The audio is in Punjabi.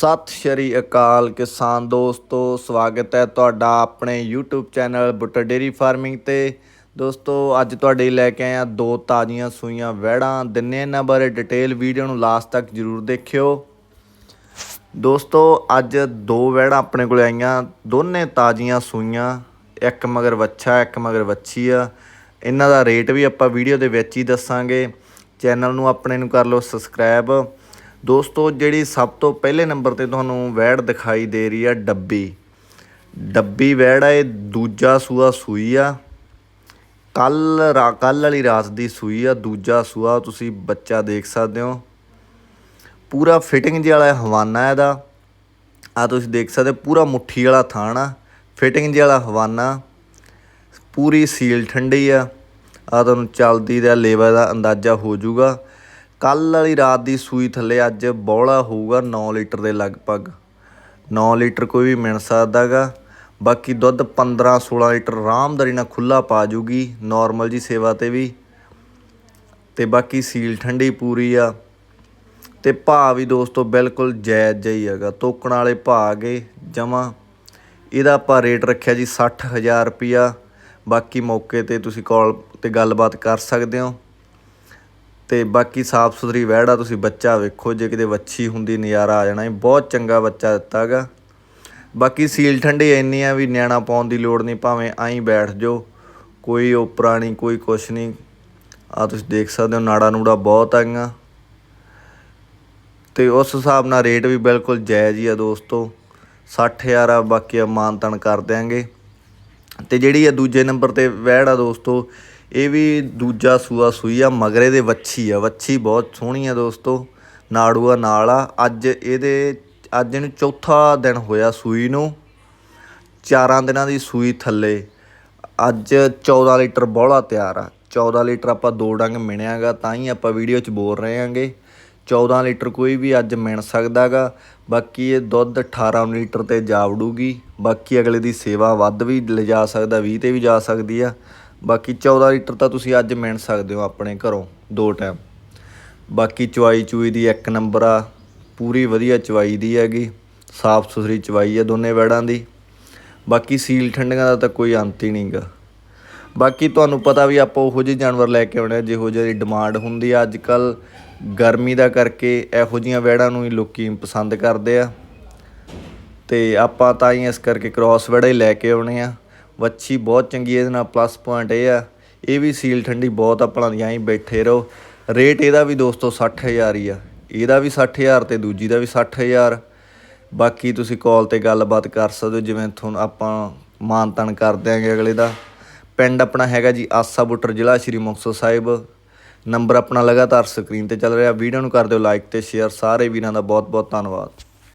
ਸਤਿ ਸ਼੍ਰੀ ਅਕਾਲ ਕਿਸਾਨ ਦੋਸਤੋ, ਸਵਾਗਤ ਹੈ ਤੁਹਾਡਾ ਆਪਣੇ YouTube channel Buttar dairy farming ਤੇ। ਦੋਸਤੋ, ਅੱਜ ਤੁਹਾਡੇ ਲਈ ਲੈ ਕੇ ਆਏ ਆ ਦੋ ਤਾਜ਼ੀਆਂ ਸੂਈਆਂ ਵਹਿੜਾਂ। ਦਿੰਨੇ ਇਹਨਾਂ ਬਾਰੇ ਡਿਟੇਲ, ਵੀਡੀਓ ਨੂੰ ਲਾਸਟ ਤੱਕ ਜਰੂਰ ਦੇਖਿਓ। ਦੋਸਤੋ, ਅੱਜ ਦੋ ਵਹਿੜਾਂ ਆਪਣੇ ਕੋਲ ਆਈਆਂ, ਦੋਨੇ ਤਾਜ਼ੀਆਂ ਸੂਈਆਂ, ਇੱਕ ਮਗਰ ਵੱਛਾ, ਇੱਕ ਮਗਰ ਵੱਛੀ ਆ। ਇਹਨਾਂ ਦਾ ਰੇਟ ਵੀ ਆਪਾਂ ਵੀਡੀਓ ਦੇ ਵਿੱਚ ਹੀ ਦੱਸਾਂਗੇ। ਚੈਨਲ ਨੂੰ ਆਪਣੇ ਨੂੰ ਕਰ ਲਓ ਸਬਸਕ੍ਰਾਈਬ ਦੋਸਤੋ ਜਿਹੜੀ ਸਭ ਤੋਂ ਪਹਿਲੇ ਨੰਬਰ ਤੇ ਤੁਹਾਨੂੰ ਵੈੜ ਦਿਖਾਈ ਦੇ ਰਹੀ ਆ ਡੱਬੀ। ਡੱਬੀ ਵੈੜ ਆ ਇਹ ਦੂਜਾ ਸੂਆ ਸੂਈ ਆ। ਕੱਲ ਕੱਲ ਵਾਲੀ ਰਾਤ ਦੀ ਸੂਈ ਆ ਦੂਜਾ ਸੂਆ ਤੁਸੀਂ ਬੱਚਾ ਦੇਖ ਸਕਦੇ ਹੋ। ਪੂਰਾ ਫਿਟਿੰਗ ਜਿਹਾ ਵਾਲਾ ਹਵਾਨਾ ਇਹਦਾ। ਆ ਤੁਸੀਂ ਦੇਖ ਸਕਦੇ ਹੋ, ਪੂਰਾ ਮੁੱਠੀ ਵਾਲਾ ਥਾਣ ਆ ਫਿਟਿੰਗ ਜਿਹਾ ਵਾਲਾ ਹਵਾਨਾ। ਪੂਰੀ ਸੀਲ ਠੰਡੀ ਆ। ਆ ਤੁਹਾਨੂੰ ਚੱਲਦੀ ਦਾ ਲੇਵਲ ਦਾ ਅੰਦਾਜ਼ਾ ਹੋ ਜਾਊਗਾ। ਕੱਲ ਵਾਲੀ ਰਾਤ ਦੀ ਸੂਈ ਥੱਲੇ ਅੱਜ ਬੌਲਾ ਹੋਊਗਾ 9 ਲੀਟਰ ਦੇ ਲਗਭਗ। 9 ਲੀਟਰ ਕੋਈ ਵੀ ਮਿਲ ਸਕਦਾਗਾ। ਬਾਕੀ ਦੁੱਧ 15 16 ਲੀਟਰ ਆਰਾਮਦਾਰੀ ਨਾਲ ਖੁੱਲਾ ਪਾ ਜੂਗੀ ਨਾਰਮਲ ਜੀ ਸੇਵਾ ਤੇ ਵੀ। ਤੇ ਬਾਕੀ ਸੀਲ ਠੰਡੀ ਪੂਰੀ ਆ। ਤੇ ਭਾਅ ਵੀ ਦੋਸਤੋ ਬਿਲਕੁਲ ਜਾਇਜ਼ ਜਿਹਾ ਹੀ ਹੈਗਾ। ਤੋਕਣ ਵਾਲੇ ਭਾਅ ਗਏ ਜਮਾ। ਇਹਦਾ ਆਪਾਂ ਰੇਟ ਰੱਖਿਆ ਜੀ 60000 ਰੁਪਿਆ ਬਾਕੀ ਮੌਕੇ ਤੇ ਤੁਸੀਂ ਕਾਲ ਤੇ ਗੱਲਬਾਤ ਕਰ ਸਕਦੇ ਹੋ। ਤੇ ਬਾਕੀ ਸਾਫ਼ ਸੁਥਰੀ ਵਹਿੜਾ ਤੁਸੀਂ ਬੱਚਾ ਵੇਖੋ, ਜੇ ਕਿਤੇ ਵੱਛੀ ਹੁੰਦੀ, ਨਜ਼ਾਰਾ ਆ ਜਾਣਾ। ਸੀ ਬਹੁਤ ਚੰਗਾ ਬੱਚਾ ਦਿੱਤਾਗਾ ਬਾਕੀ ਸੀਲ ਠੰਡੀ ਇੰਨੀ ਆ ਵੀ ਨਿਆਣਾ ਪਾਉਣ ਦੀ ਲੋੜ ਨਹੀਂ, ਭਾਵੇਂ ਆਈ ਬੈਠ ਜਾਓ। ਕੋਈ ਉਪਰਾ ਨਹੀਂ ਕੋਈ ਕੁਛ ਨਹੀਂ। ਆ ਤੁਸੀਂ ਦੇਖ ਸਕਦੇ ਹੋ, ਨਾੜਾ ਨੂੜਾ ਬਹੁਤ ਆਈਆਂ ਤੇ ਉਸ ਹਿਸਾਬ ਨਾਲ ਰੇਟ ਵੀ ਬਿਲਕੁਲ ਜਾਇਜ਼ ਹੀ ਆ ਦੋਸਤੋ। 60000 ਆ, ਬਾਕੀ ਆ ਮਾਨਤਨ ਕਰ ਦਿਆਂਗੇ। ਤੇ ਜਿਹੜੀ ਆ ਦੂਜੇ ਨੰਬਰ ਤੇ ਵਹਿੜ ਆ ਦੋਸਤੋ ਇਹ ਵੀ ਦੂਜਾ ਸੂਆ ਸੂਈ ਆ, ਮਗਰੇ ਦੇ ਵੱਛੀ ਆ। ਵੱਛੀ ਬਹੁਤ ਸੋਹਣੀ ਆ ਦੋਸਤੋ। ਨਾੜੂਆ ਨਾਲ ਆ। ਅੱਜ ਇਹਦੇ, ਅੱਜ ਇਹਨੂੰ ਚੌਥਾ ਦਿਨ ਹੋਇਆ ਸੂਈ ਨੂੰ। ਚਾਰਾਂ ਦਿਨਾਂ ਦੀ ਸੂਈ ਥੱਲੇ। ਅੱਜ 14 ਲੀਟਰ ਬੋਲਾ ਤਿਆਰ ਆ। 14 ਲੀਟਰ ਆਪਾਂ ਦੋ ਡੰਗ ਮਿਣਿਆਗਾ, ਤਾਂ ਹੀ ਆਪਾਂ ਵੀਡੀਓ 'ਚ ਬੋਲ ਰਹੇ ਆਂਗੇ। 14 ਲੀਟਰ ਕੋਈ ਵੀ ਅੱਜ ਮਿਣ ਸਕਦਾਗਾ। ਬਾਕੀ ਇਹ ਦੁੱਧ 18 ਲੀਟਰ ਤੇ ਜਾਵੜੂਗੀ। ਬਾਕੀ ਅਗਲੇ ਦੀ ਸੇਵਾ ਵੱਧ ਵੀ ਲਿਜਾ ਸਕਦਾ 20 ਤੇ ਵੀ ਜਾ ਸਕਦੀ ਆ। ਬਾਕੀ 14 ਲੀਟਰ ਤਾਂ ਤੁਸੀਂ ਅੱਜ ਮਿਣ ਸਕਦੇ ਹੋ ਆਪਣੇ ਘਰੋਂ, ਦੋ ਟਾਈਮ ਬਾਕੀ ਚਵਾਈ ਚੂਈ ਦੀ ਇੱਕ ਨੰਬਰ ਆ, ਪੂਰੀ ਵਧੀਆ ਚਵਾਈ ਦੀ ਹੈਗੀ, ਸਾਫ਼ ਸੁਥਰੀ ਚਵਾਈ ਆ ਦੋਨੇ ਵੈੜਾਂ ਦੀ। ਬਾਕੀ ਸੀਲ ਠੰਡੀਆਂ ਦਾ ਤਾਂ ਕੋਈ ਅੰਤ ਹੀ ਨਹੀਂਗਾ। ਬਾਕੀ ਤੁਹਾਨੂੰ ਪਤਾ ਵੀ ਆਪਾਂ ਉਹੋ ਜਿਹੇ ਜਾਨਵਰ ਲੈ ਕੇ ਆਉਣੇ ਆ, ਜਿਹੋ ਜਿਹੀ ਡਿਮਾਂਡ ਹੁੰਦੀ ਆ ਅੱਜ ਕੱਲ ਗਰਮੀ ਦਾ ਕਰਕੇ ਇਹੋ ਜੀਆਂ ਵੈੜਾਂ ਨੂੰ ਹੀ ਲੋਕੀ ਪਸੰਦ ਕਰਦੇ ਆ। ਤੇ ਆਪਾਂ ਤਾਂ ਹੀ ਇਸ ਕਰਕੇ ਕ੍ਰਾਸ ਵੈੜਾ ਹੀ ਲੈ ਕੇ ਆਉਣੇ ਆ। ਵੱਛੀ ਬਹੁਤ ਚੰਗੀ ਇਹਦੇ ਨਾਲ ਪਲੱਸ ਪੁਆਇੰਟ ਇਹ ਆ। ਇਹ ਵੀ ਸੀਲ ਠੰਡੀ ਬਹੁਤ ਆਪਣਾ ਦੀਆਂ ਹੀ ਬੈਠੇ ਰਹੋ। ਰੇਟ ਇਹਦਾ ਵੀ ਦੋਸਤੋ 60000 ਹੀ ਆ। ਇਹਦਾ ਵੀ 60000 ਤੇ ਦੂਜੀ ਦਾ ਵੀ 60000 ਬਾਕੀ ਤੁਸੀਂ ਕਾਲ ਤੇ ਗੱਲਬਾਤ ਕਰ ਸਕਦੇ ਹੋ, ਜਿਵੇਂ ਤੁਹਾਨੂੰ ਆਪਾਂ ਮਾਨਤਨ ਕਰ ਦਿਆਂਗੇ ਅਗਲੇ ਦਾ। ਪਿੰਡ ਆਪਣਾ ਹੈਗਾ ਜੀ ਆਸਾ ਬੁੱਟਰ ਜ਼ਿਲ੍ਹਾ, ਸ਼੍ਰੀ ਮੁਕਤਸਰ ਸਾਹਿਬ। ਨੰਬਰ ਆਪਣਾ ਲਗਾਤਾਰ ਸਕਰੀਨ ਤੇ ਚੱਲ ਰਿਹਾ। ਵੀਡੀਓ ਨੂੰ ਕਰ ਦਿਓ ਲਾਈਕ ਤੇ ਸ਼ੇਅਰ ਸਾਰੇ ਵੀਰਾਂ ਦਾ ਬਹੁਤ ਬਹੁਤ ਧੰਨਵਾਦ।